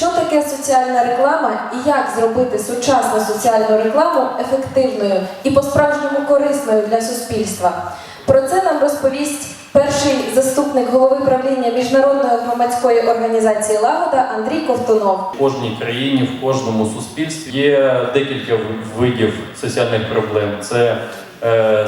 що таке соціальна реклама і як зробити сучасну соціальну рекламу ефективною і по-справжньому корисною для суспільства. Про це нам розповість перший заступник голови правління міжнародної громадської організації Лагода Андрій Ковтунов. В кожній країні, в кожному суспільстві є декілька видів соціальних проблем. Це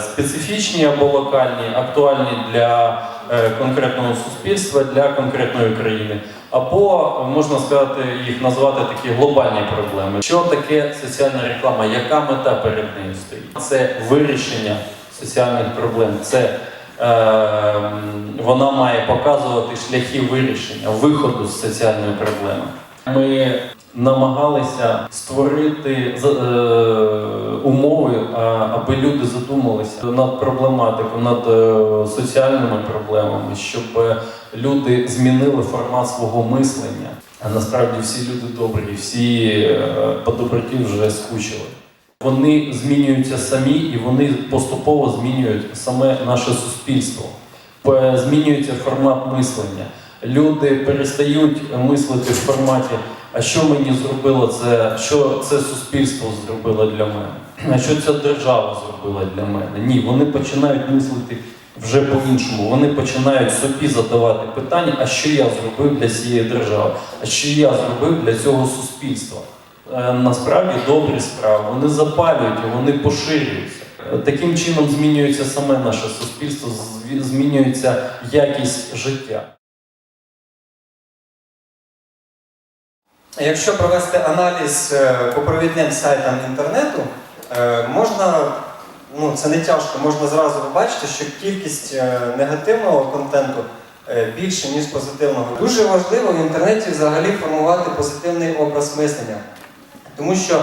специфічні або локальні, актуальні для е, конкретного суспільства, для конкретної країни. Або можна сказати, їх назвати такі глобальні проблеми. Що таке соціальна реклама? Яка мета перед нею стоїть? Це вирішення соціальних проблем. Це е, вона має показувати шляхи вирішення, виходу з соціальної проблеми. Ми намагалися створити е, умови, аби люди задумалися над проблематикою, над е, соціальними проблемами, щоб е, люди змінили формат свого мислення. А насправді всі люди добрі, всі по доброті вже скучили. Вони змінюються самі і вони поступово змінюють саме наше суспільство. Змінюється формат мислення. Люди перестають мислити в форматі, а що мені зробило це, що це суспільство зробило для мене, а що ця держава зробила для мене. Ні, вони починають мислити вже по-іншому. Вони починають собі задавати питання, а що я зробив для цієї держави, а що я зробив для цього суспільства. Е, Насправді добрі справи, вони запалюють вони поширюються. Е, Таким чином змінюється саме наше суспільство, змінюється якість життя. Якщо провести аналіз е, по провідним сайтам інтернету, е, можна, ну це не тяжко, можна зразу побачити, що кількість е, негативного контенту більше, ніж позитивного. Дуже важливо в інтернеті взагалі формувати позитивний образ мислення, тому що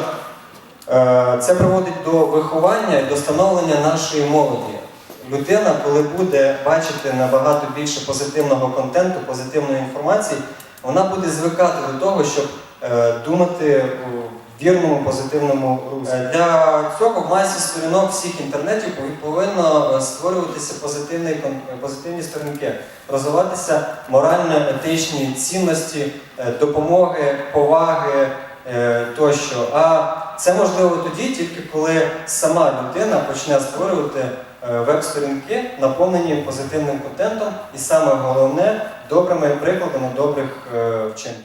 це приводить до виховання і до становлення нашої молоді. Людина, коли буде бачити набагато більше позитивного контенту, позитивної інформації, вона буде звикати до того, щоб е, думати у вірному, позитивному русі. Е, Для цього в масі сторінок всіх інтернетів повинно е, створюватися позитивні, позитивні сторінки, розвиватися морально-етичні цінності, допомоги, поваги тощо. А це можливо тоді, тільки коли сама людина почне створювати е, веб-сторінки, наповнені позитивним контентом, і саме головне добрими прикладами добрих е, вчинків.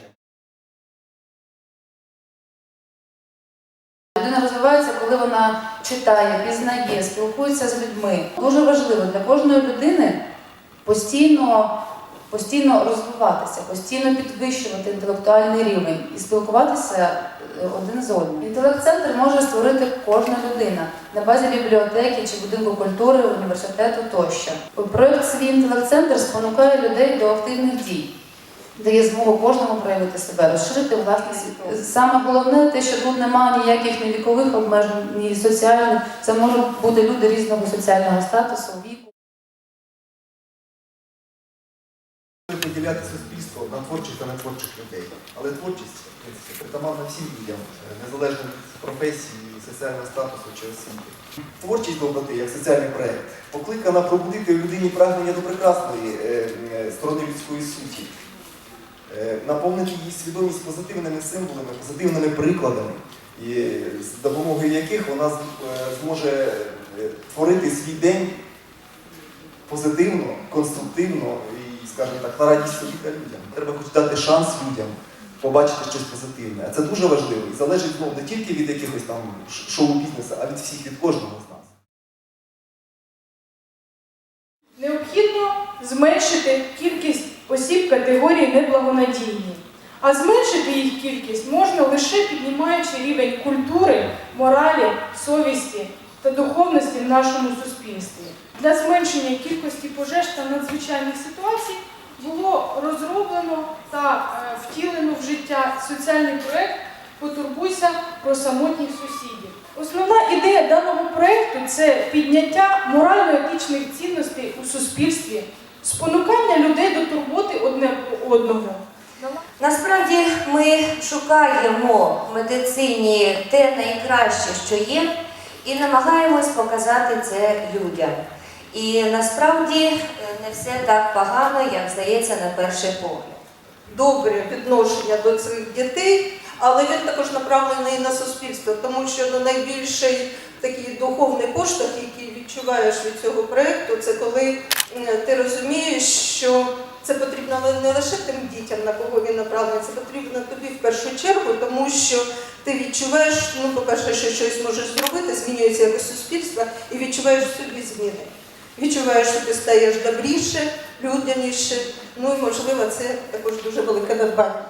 Людина розвивається, коли вона читає, пізнає, спілкується з людьми. Дуже важливо для кожної людини постійно, постійно розвиватися, постійно підвищувати інтелектуальний рівень і спілкуватися е, один з одним. Інтелект-центр може створити кожна людина на базі бібліотеки чи будинку культури, університету тощо. Проект свій інтелект-центр спонукає людей до активних дій. Дає змогу кожному проявити себе, розширити власний світ. Саме головне те, що тут немає ніяких ні вікових обмежень, ні соціальних. Це можуть бути люди різного соціального статусу, віку. Поділяти суспільство на творчих та нетворчих людей. Але творчість, притаманна всім людям, е, незалежно від професії, соціального статусу чи освіти. Творчість доброти, як соціальний проєкт, покликана пробудити в людині прагнення до прекрасної е, е, сторони людської суті, наповнити її свідомість позитивними символами, позитивними прикладами, і з допомогою яких вона зможе творити свій день позитивно, конструктивно скажімо так, на радість собі людям. Треба хоч дати шанс людям побачити щось позитивне. А це дуже важливо і залежить знову не тільки від якихось там шоу-бізнесу, а від всіх, від кожного з нас. Необхідно зменшити кількість осіб категорії неблагонадійні. А зменшити їх кількість можна лише піднімаючи рівень культури, моралі, совісті та духовності в нашому суспільстві. Для зменшення кількості пожеж та надзвичайних ситуацій було розроблено та е, втілено в життя соціальний проект Потурбуйся про самотніх сусідів. Основна ідея даного проекту це підняття морально-етичних цінностей у суспільстві, спонукання людей до турботи одне про одного. Насправді ми шукаємо в медицині те найкраще, що є, і намагаємось показати це людям. І насправді е, не все так погано, як здається на перший погляд. добре відношення до цих дітей, але він також направлений на суспільство, тому що ну, найбільший такий духовний поштовх, який відчуваєш від цього проєкту, це коли ти розумієш, що це потрібно не- лише тим дітям, на кого він направлений, це потрібно тобі в першу чергу, тому що ти відчуваєш, ну, по-перше, що щось можеш зробити, змінюється якось суспільство, і відчуваєш собі зміни. Відчуваєш, що ти стаєш добріше, людяніше, ну і можливо, це також дуже велике надбання.